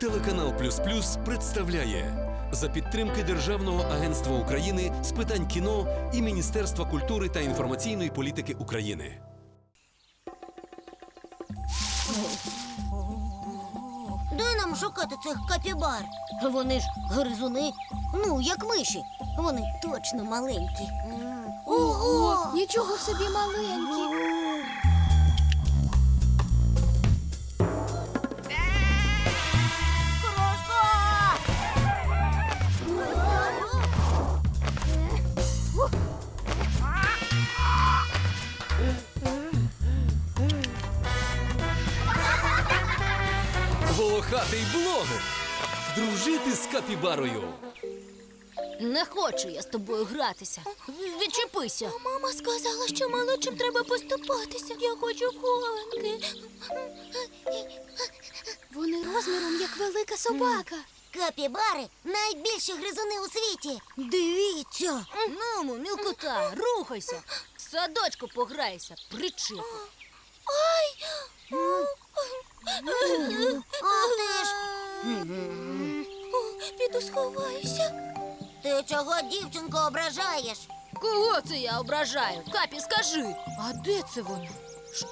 Телеканал Плюс Плюс представляє за підтримки Державного агентства України з питань кіно і Міністерства культури та інформаційної політики України. Де нам шукати цих капібар? Вони ж гризуни, ну, як миші. Вони точно маленькі. Ого! Нічого собі маленькі. Волохатий блогер. Дружити з капібарою. Не хочу я з тобою гратися. Відчепися. Мама сказала, що малечим треба поступатися. Я хочу хованки. Вони розміром як велика собака. Капібари найбільші гризуни у світі. Дивіться. Ну, мілкота, рухайся. В садочку пограйся, причепу. Ах ти ж. О, піду сховаюся. Ти чого дівчинку ображаєш? Кого це я ображаю? Капі, скажи. А де це вона?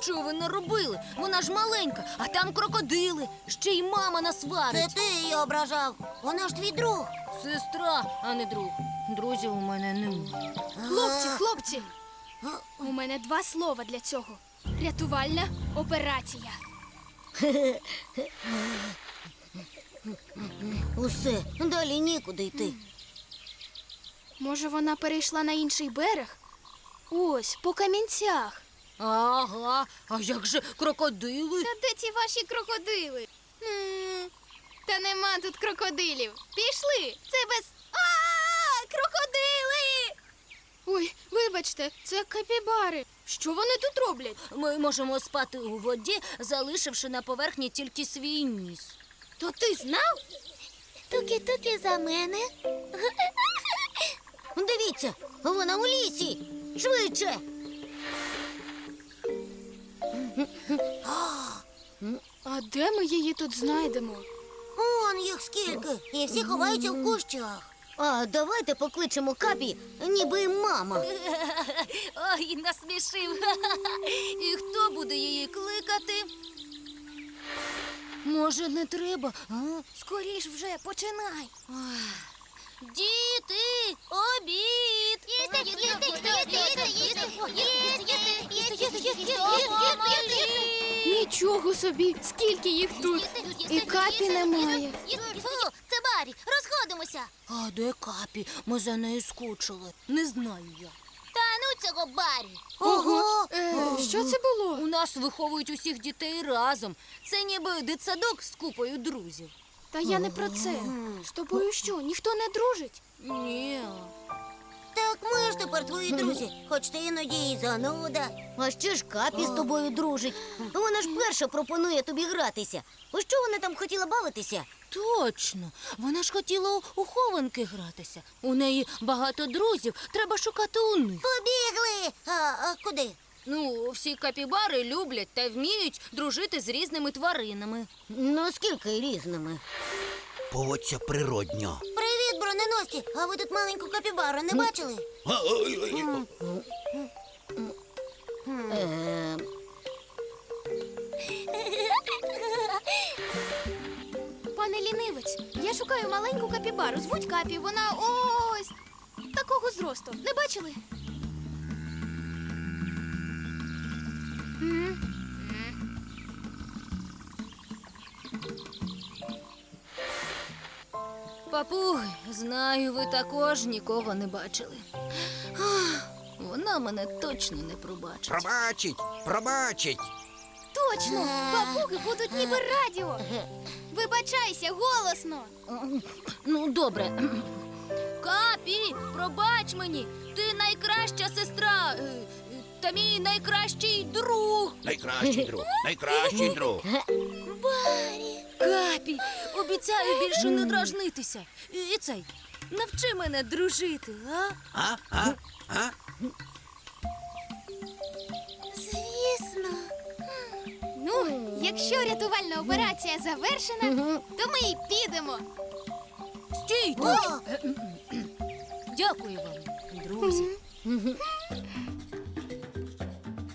Що ви наробили? Вона ж маленька, а там крокодили. Ще й мама нас Це ти її ображав. Вона ж твій друг. Сестра, а не друг. Друзів у мене немає. Хлопці, хлопці. У мене два слова для цього: рятувальна операція. Усе, далі нікуди йти. Може, вона перейшла на інший берег? Ось, по камінцях. Ага, а як же крокодили? Та де ці ваші крокодили? Та нема тут крокодилів. Пішли. Це без. А, крокодили! Ой, вибачте, це капібари. Що вони тут роблять? Ми можемо спати у воді, залишивши на поверхні тільки свій ніс. То ти знав? Туки-туки за мене. Дивіться, вона у лісі. Швидше. А де ми її тут знайдемо? Он їх скільки. І всі ховаються в кущах. А давайте покличемо капі, ніби мама. Ой, насмішив. І хто буде її кликати? Може, не треба? А? Скоріш вже починай. Діти, обід! Їсти, їсти, їсти, їсти, їсти, їсти, Нічого собі, скільки їх тут. І капі немає. Фу, розходимося. А де капі? Ми за нею скучили. Не знаю я. Та ну цього Барі. Ого! Е, що це було? У нас виховують усіх дітей разом. Це ніби дитсадок з купою друзів. Та я не про це. З тобою що, ніхто не дружить? Ні. Так ми ж тепер твої друзі, хоч ти іноді і зануда. А ще ж капі з тобою дружить. Вона ж перша пропонує тобі гратися. У що вона там хотіла бавитися? Точно. Вона ж хотіла у- у хованки гратися. У неї багато друзів, треба шукати у них. Побігли! А, а куди? Ну, всі капібари люблять та вміють дружити з різними тваринами. Ну, скільки різними. Поводься природньо. Привіт, броненосці! А ви тут маленьку капібару не бачили? Пане лінивець, я шукаю маленьку капібару. Звуть капі, вона ось такого зросту. Не бачили? Папуги, знаю, ви також нікого не бачили. Ах, Вона мене точно не пробачить. Пробачить, пробачить. Точно! Папуги будуть ніби радіо. Вибачайся голосно. Ну, добре. Капі, пробач мені, ти найкраща сестра е, е, та мій найкращий друг. Найкращий друг, найкращий друг. Капі, обіцяю більше не дражнитися. І і цей, навчи мене дружити, а? А, а, а? Звісно. Ну, Якщо рятувальна операція завершена, то ми й підемо. Стійте! Дякую вам, друзі.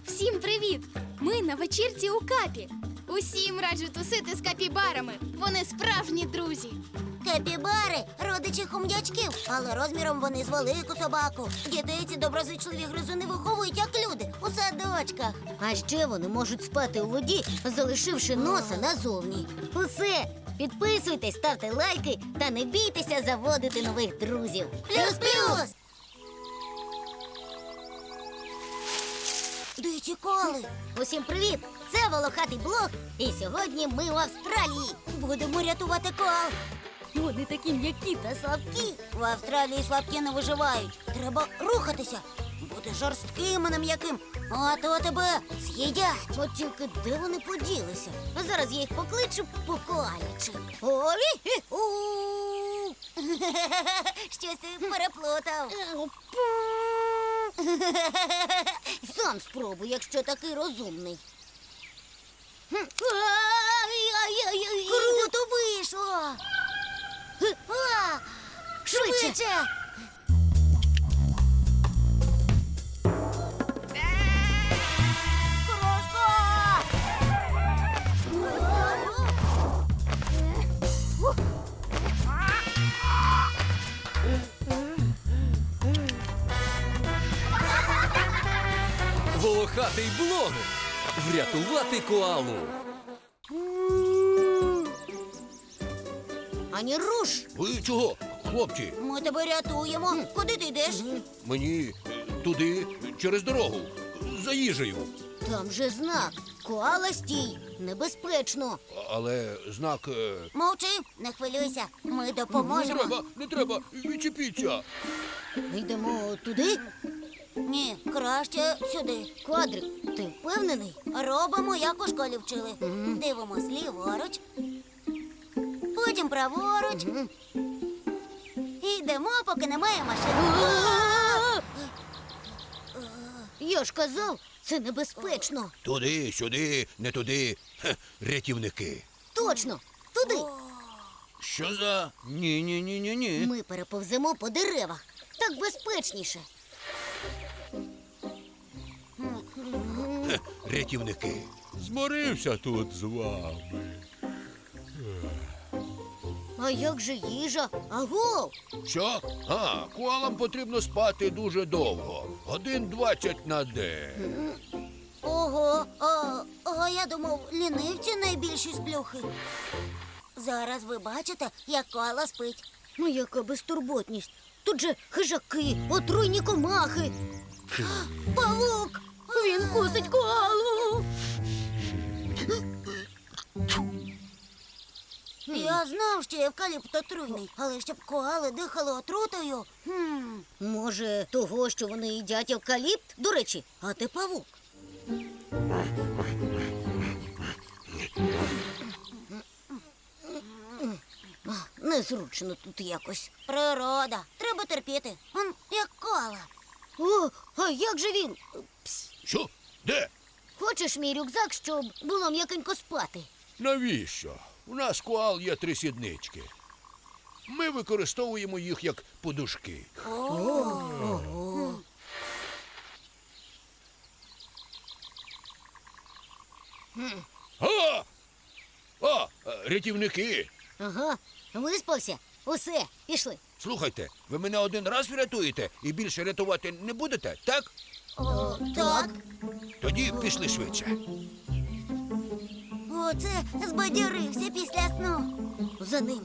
Всім привіт! Ми на вечірці у капі. Усім раджу тусити з капібарами. Вони справжні друзі. Капібари родичі хом'ячків, але розміром вони з велику собаку. Дітей ці доброзичливі гризуни виховують як люди у садочках. А ще вони можуть спати у воді, залишивши носа назовні. Усе. Підписуйтесь, ставте лайки та не бійтеся заводити нових друзів. Плюс-плюс! Де тікали? Усім привіт! Це волохатий блог, і сьогодні ми в Австралії. Будемо рятувати коал. Вони такі м'які та слабкі. В Австралії слабкі не виживають. Треба рухатися. Бути жорстким, а не м'яким. А то тебе з'їдять. От тільки де вони поділися? Зараз я їх покличу покалячи. Ой! у. Щось ти переплутав. Сам спробуй, якщо такий розумний. Круто вийшло! Швидше! Волохатий блог. Врятувати коалу. Ані руш! Ви чого, хлопці? Ми тебе рятуємо. Куди ти йдеш? Мені туди через дорогу. За їжею. Там же знак. Коала стій. Небезпечно. Але знак. е, Мовчи, не хвилюйся. Ми Не допоможемо. треба, не треба, відчепіться. Йдемо туди? Ні, краще сюди. Квадрик, ти впевнений? Робимо, як у школі вчили. Дивимось ліворуч, потім праворуч. І йдемо, поки немає машини. Я ж казав, це небезпечно. Туди, сюди, не туди. Хе, рятівники. Точно, туди. Що за. Ні, ні, ні, ні, ні. Ми переповземо по деревах. Так безпечніше. Рятівники. Зморився тут з вами. А як же їжа? Агов! Що? А, коалам потрібно спати дуже довго. Годин двадцять на день. Ого, а, а я думав, лінивці найбільші сплюхи. Зараз ви бачите, як коала спить. Ну, яка безтурботність. Тут же хижаки, отруйні комахи. Павук! Він кусить коалу. Я знав, що евкаліпт отруйний, але щоб коали дихали отрутою. Хм. Може, того, що вони їдять евкаліпт? До речі, а ти павук. Незручно тут якось. Природа. Треба терпіти. Он як кола. О, а як же він? Що? Де? хочеш мій рюкзак, щоб було м'якенько спати? Навіщо? У нас коал є три сіднички. Ми використовуємо їх як подушки. А! Е, Рятівники! Ага, виспався. Усе, пішли. Слухайте, ви мене один раз врятуєте і більше рятувати не будете, так? О, так. Тоді пішли швидше. Оце збадьорився після сну. За ним.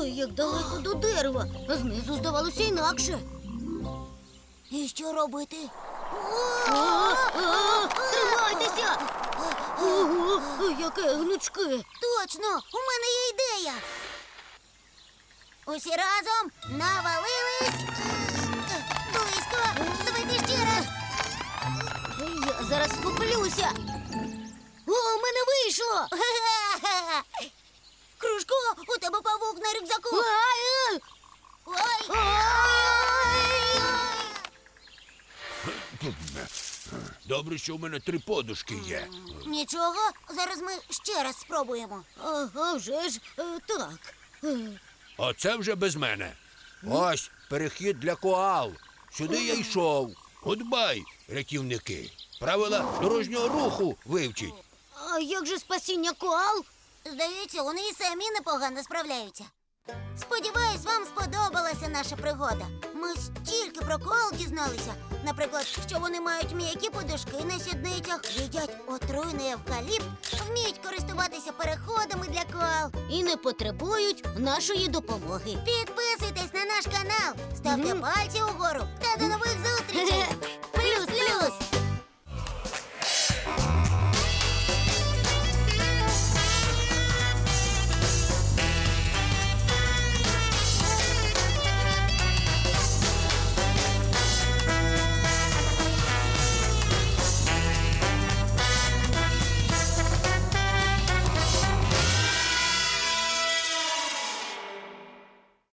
Ой, як далеко до дерева. А знизу здавалося інакше. І що робити? Тримайтеся! Ого, яке гнучке! Точно! У мене є ідея! Усі разом навалились! Близько! Давайте ще раз! Я зараз схоплюся! О, у мене вийшло! Кружко, у тебе павук на рюкзаку! Ой! Ой! Добре, що в мене три подушки є. Нічого, зараз ми ще раз спробуємо. Ага, вже ж е, так. Е, Оце вже без мене. Ось перехід для коал. Сюди я йшов. Гудбай, рятівники. Правила дорожнього руху вивчіть. А як же спасіння коал? Здається, вони і самі непогано справляються. Сподіваюсь, вам сподобалася наша пригода. Ми стільки про коал дізналися. Наприклад, що вони мають м'які подушки на сідницях, їдять отруйний евкаліпт, вміють користуватися переходами для коал. І не потребують нашої допомоги. Підписуйтесь на наш канал, ставте пальці угору та до нових зустрічей!